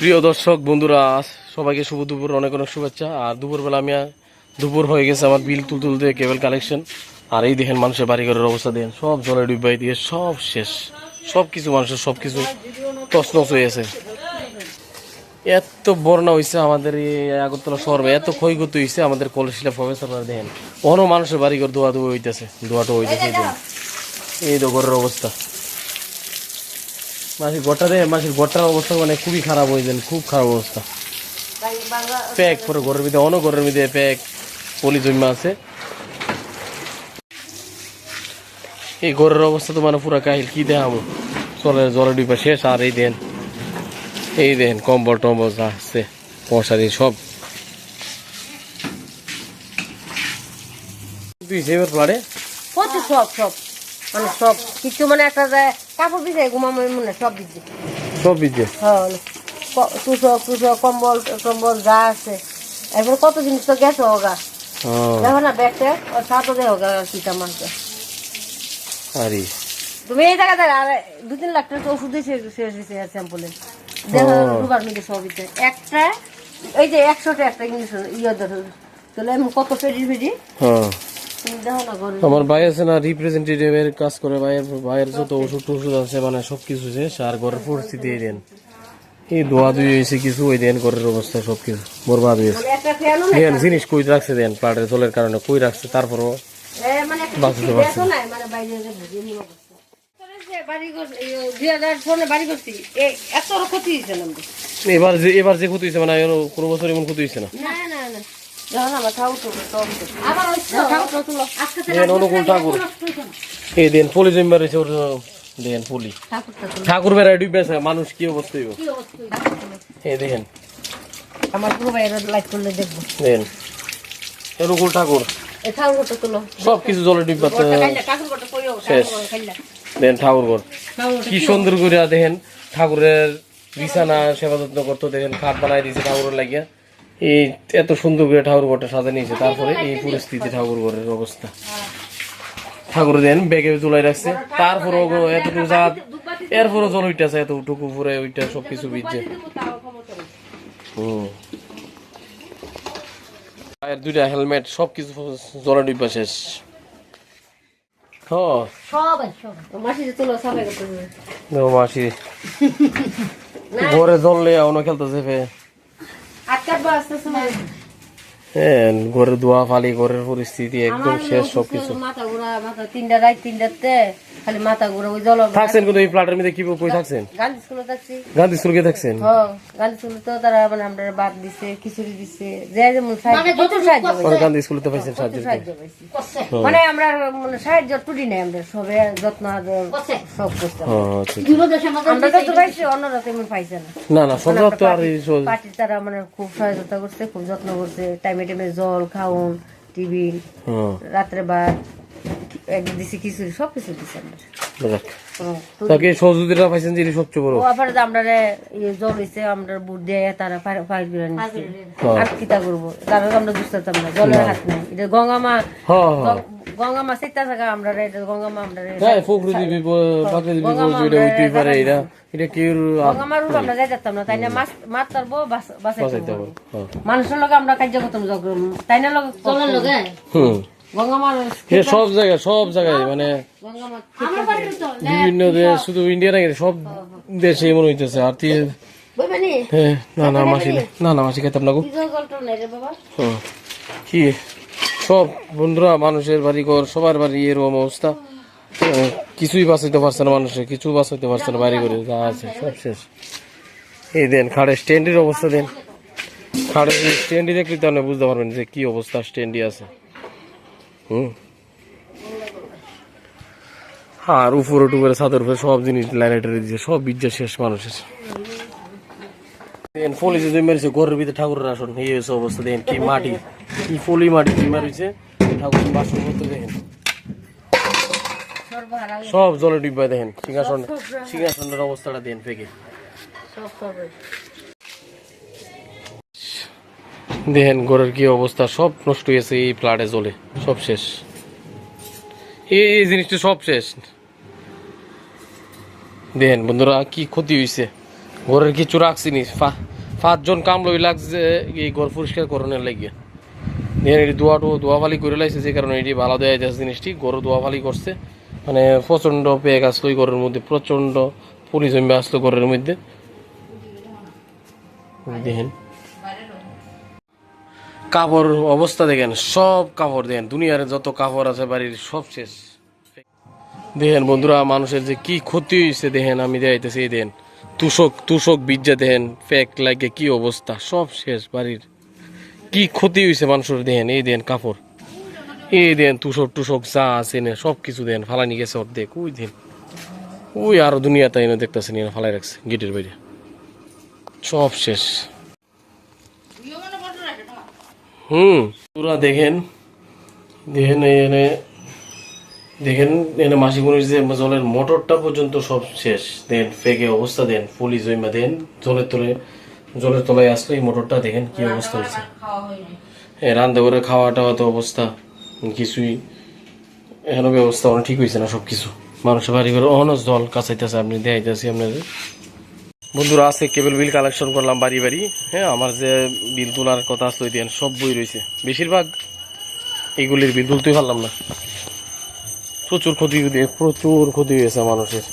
প্রিয় দর্শক, বন্ধুরা সবাইকে শুভ দুপুর, অনেক অনেক শুভেচ্ছা। আর দুপুরবেলা আমি দুপুর হয়ে গেছে আমার বিল তুল তুলতে কেবল কালেকশন আর এই দেখেন মানুষের বাড়িঘরের অবস্থা দেখেন। সব জলে ডুবাই দিয়ে সব শেষ। সব কিছু মানুষের সব কিছু তছনছ হয়ে আছে এত বন্যা হয়েছে আমাদের এই আগরতলা শহরে, এত ক্ষয়ক্ষতি হয়েছে আমাদের কলশিলা প্রফেসর দেখেন। অন্য মানুষের বাড়িঘর দোয়া দোয়া হইতেছে দোয়াটা হইতেছে এই ঘরের অবস্থা। মাসির ঘরটা দে মাসির ঘরটার অবস্থা মানে খুবই খারাপ হয়ে যান খুব খারাপ অবস্থা। প্যাক পুরো ঘরের ভিতরে অন্য ঘরের ভিতরে প্যাক পলি জমা আছে। এই ঘরের অবস্থা তো মানে পুরা কাহিল কি দেখাবো? চলে জলে ডিপা শেষ আর এই দেন। এই দেন কম্বল টম্বল যা আছে মশারি সব। তুই সেবার পারে। কত সব সব। মানে সব কিছু মানে একটা যায় কাপড় বিছাই ঘুমামো মনে সব দিচ্ছে সব বিজে? হ্যাঁ তুষক তুষক কম্বল টম্বল যা আছে। এরপর কত জিনিস তো গেছে হোগা দেখো না ব্যাগটা ওর সাথে দেহ হোগা কিটা মাসে আরে। তুমি এই জায়গা দেখ আর দু তিন লাখ টাকা তো ওষুধ শেষ শেষ হয়েছে স্যাম্পলে দেখো রুবার মধ্যে সব দিচ্ছে একটা এই যে একশোটা একটা জিনিস ইয়ে ধরো তাহলে কত ফেরি ফেরি হ্যাঁ। না আমার ভাই আছে না রিপ্রেজেন্টেটিভের কাজ করে ভাইয়ের ভাইয়ের যত ওষুধ টষুধ আছে মানে সব কিছু শেষ আর ঘরের পরিস্থিতি এই দেন। এই দোয়া দুই হয়েছে কিছু ওই দেন ঘরের অবস্থা সব কিছু বরবাদ হয়েছে মানে দেন জিনিস কই রাখছে দেন? প্লাটের জলের কারণে কই রাখছে? তারপরও মানে বাঁচতে পারছে মানে। এবার যে এবার যে ক্ষতি হয়েছে মানে কোনো বছর এমন ক্ষতি হয়েছে না। দেন অনুকূল ঠাকুর। এই দেন পলি জমিবার রয়েছে ওর দেন পলি। ঠাকুর বেড়ায় ডুবেছে মানুষ কি অবস্থা হইব? দেখেন আমার পুরো বাইরে লাইট করলে দেখব। দেন। অনুকূল ঠাকুর। এই সব কিছু জলে ঠাকুর শেষ। দেন ঠাকুর ঘর। কি সুন্দর করে দেখেন ঠাকুরের বিছানা সেবা যত্ন করতো দেখেন খাট বানাই দিয়েছে ঠাকুরের লাগিয়া। এই এত সুন্দর করে ঠাকুর ঘরটা সাজা নিয়েছে তারপরে এই পরিস্থিতি ঠাকুর ঘরের অবস্থা। ঠাকুর দেন ব্যাগে তুলাই রাখছে তারপরে এতটুকু যা এরপরে জল উইটাছে এতটুকু উপরে ওইটা সবকিছু ভিজছে। পায়ের দুইটা হেলমেট সবকিছু জলে ডুবা শেষ। মাসি ঘরে জললে অন্য খেলতেছে até a próxima semana হ্যাঁ ঘরের দোয়া ফালি ঘরের পরিস্থিতি একদম শেষ সবকিছু। মাথা ঘুরা মাথা তিনটা রাত তিনটাতে খালি মাথা ঘুরা ওই জল থাকছেন কিন্তু এই ফ্ল্যাটের মধ্যে কি কই থাকছেন? গান্ধী স্কুলে থাকছি। গান্ধী স্কুলকে থাকছেন? হ গান্ধী স্কুলে তো তারা মানে আমরা ভাত দিছে খিচুড়ি দিছে। যে যেমন সাহায্য প্রচুর সাহায্য পাইছি, গান্ধী স্কুলে তো পাইছেন সাহায্য প্রচুর সাহায্য পাইছি। মানে আমরা মানে সাহায্য টুটি নাই আমরা সবে যত্ন আদর সব আচ্ছা, আচ্ছা। আমরা যত পাইছি অন্যরা তেমন পাইছে না। না না সব তো আর পার্টি তারা মানে খুব সহায়তা করছে খুব যত্ন করছে টাইমে টাইমে জল খাওন টিভি রাত্রে ভাত এক দিছি খিচুড়ি সব কিছু দিছে আমরা। তাকে সহযোগিতা পাইছেন যিনি সবচেয়ে বড়। আবার আমরা ইয়ে জল হইছে আমরা বুট দিয়ে তারা ফাইল নিচ্ছে হ্যাঁ। আর কিতা করব? আমরা বুঝতাম না জলের হাত নাই। এটা গঙ্গা মা হ্যাঁ হ্যাঁ। গ- গঙ্গা মা সেটা থাকা আমরা রে এটা গঙ্গা মা আমরা রে। হ্যাঁ প্রকৃতি বিপদ প্রাকৃতিক বিপদ যেটা হইতেই পারে এটা এটা কি গঙ্গা মার উপর আমরা যাই যেতাম না তাই না? মাছ মাছ তারবো। মানুষের লগে আমরা কার্য করতাম তাই না লগে? চলের লগে? হুম। গঙ্গা মার এ সব জায়গায় সব জায়গায় মানে বিভিন্ন দেশ শুধু ইন্ডিয়া নাকি সব দেশে এমন হইতেছে আর তুই হ্যাঁ, না না মাসি না না মাসি খেতাম না গো। কি? সব বন্ধুরা, মানুষের বাড়ি ঘর সবার বাড়ি এরকম অবস্থা। কিছুই বাঁচাইতে পারছে না মানুষের কিছু বাঁচাইতে পারছে না বাড়ি ঘরে যা আছে, সব শেষ। এই দেন খাড়ের স্ট্যান্ডের অবস্থা দেন। খাড়ের স্ট্যান্ডি দেখলে তো আপনি বুঝতে পারবেন যে কি অবস্থা স্ট্যান্ডি আছে। হুম। আর উপরে টুপরে, ছাদের উপরে সব জিনিস লাইনাইটারে দিচ্ছে সব বিদ্যা শেষ মানুষের। দেন ফলি যে মেরেছে ঘরের ভিতরে ঠাকুরের আসন এই হয়েছে অবস্থা। দেখেন কি মাটি কি ফলি মাটি জমা ঠাকুরের দেখেন। সব জলে ডিব্বায় দেখেন সিংহাসন সিংহাসনের অবস্থাটা দেন ফেকে। দেখেন ঘরের কি অবস্থা সব নষ্ট হয়েছে এই ফ্লাডে জলে সব শেষ। এই এই জিনিসটা সব শেষ। দেখেন বন্ধুরা কি ক্ষতি হয়েছে। ঘরের কিছু রাখছি নি। পাঁচজন কাম লই লাগছে এই ঘর পরিষ্কার করণের লাগিয়ে। দেখেন এটি দোয়া টো দোয়াফালি করে লাইছে, যে কারণে এটি ভালো দেওয়া যাচ্ছে জিনিসটি। গরু দোয়াফালি করছে। মানে প্রচণ্ড পেয়ে আসলো ঘরের মধ্যে, প্রচণ্ড পুলিশ জমে আসলো ঘরের মধ্যে। দেখেন। কাপড় অবস্থা দেখেন, সব কাপড় দেখেন, দুনিয়ার যত কাপড় আছে বাড়ির সব শেষ। দেখেন বন্ধুরা, মানুষের যে কি ক্ষতি হয়েছে দেখেন, আমি দেখাইতেছি, এই দেখেন। তুষক তুষক বিজ্জা দেখেন ফেক লাগে কি অবস্থা? সব শেষ বাড়ির। কি ক্ষতি হয়েছে মানুষের দেখেন এই দেন কাপড়। এই দেন তুষক টুসক যা আছে না, সব কিছু দেন ফালানি গেছে অর্ধেক। ওই দেন ওই আরও দুনিয়া তাই না দেখতেছে নিয়ে ফালাই রাখছে গেটের বাইরে। সব শেষ। হুম। পুরা দেখেন দেখেন এখানে দেখেন এখানে মাসি মনির যে জলের মোটরটা পর্যন্ত সব শেষ। দেন ফেকে অবস্থা দেন পুলিশ জমা দেন জলের তলে জলের তলায় আসলে এই মোটরটা দেখেন কি অবস্থা হয়েছে। হ্যাঁ রান্না করে খাওয়া টাওয়া তো অবস্থা কিছুই এখনও ব্যবস্থা অনেক ঠিক হয়েছে না সব কিছু মানুষের বাড়ি করে অহনস জল কাছাইতেছে আপনি দেখাইতেছি আপনাদের। বন্ধুরা আছে কেবল বিল কালেকশন করলাম বাড়ি বাড়ি। হ্যাঁ আমার যে বিল তোলার কথা আসলো দেন সব বই রয়েছে। বেশিরভাগ এইগুলির বিল তুলতেই পারলাম না। প্রচুর ক্ষতি প্রচুর ক্ষতি হয়েছে মানুষের।